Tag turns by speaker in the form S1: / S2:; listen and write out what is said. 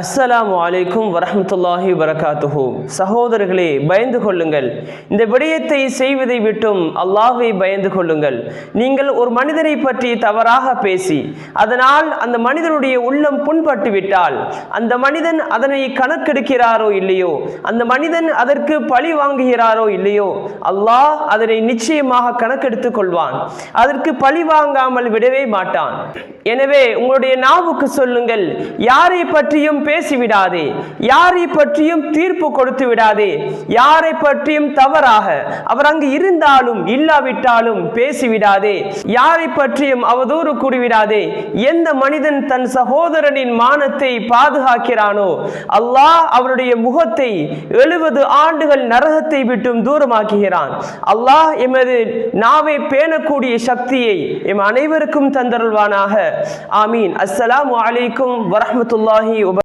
S1: அஸ்ஸலாமு அலைக்கும் வரமத்துல்லாஹி வரகாத்துஹு சகோதரர்களே பயந்து கொள்ளுங்கள். இந்த விடயத்தை செய்வதை விட்டும் அல்லாஹை பயந்து கொள்ளுங்கள். நீங்கள் ஒரு மனிதனை பற்றி தவறாக பேசி அதனால் அந்த மனிதனுடைய உள்ளம் புண்பட்டு விட்டால் அந்த மனிதன் அதனை கணக்கெடுக்கிறாரோ இல்லையோ அந்த மனிதன் அதற்கு பழி வாங்குகிறாரோ இல்லையோ அல்லாஹ் அதனை நிச்சயமாக கணக்கெடுத்துக் கொள்வான். அதற்கு பழி வாங்காமல் விடவே மாட்டான். எனவே உங்களுடைய நாவுக்கு சொல்லுங்கள் யாரை பற்றியும் பேசிவிடாதே. யாரை பற்றியும் தீர்ப்பு கொடுத்து விடாதே. யாரை பற்றியும் தவறாக அவர் அங்கு இருந்தாலும் இல்லாவிட்டாலும் பேசிவிடாதே. யாரை பற்றியும் அவதூறு கூடிவிடாதே எந்த மனிதன் தன் சகோதரனின் மானத்தை பாதுகாக்கிறானோ அல்லாஹ் அவருடைய முகத்தை எழுபது ஆண்டுகள் நரகத்தை விட்டும் தூரமாக்குகிறான். அல்லாஹ் எமது நாவை பேணக்கூடிய சக்தியை எம் அனைவருக்கும் தந்தருள்வானாக. ஆமீன். அஸ்ஸலாமு அலைக்கும் வரமத்துல்லாஹி வப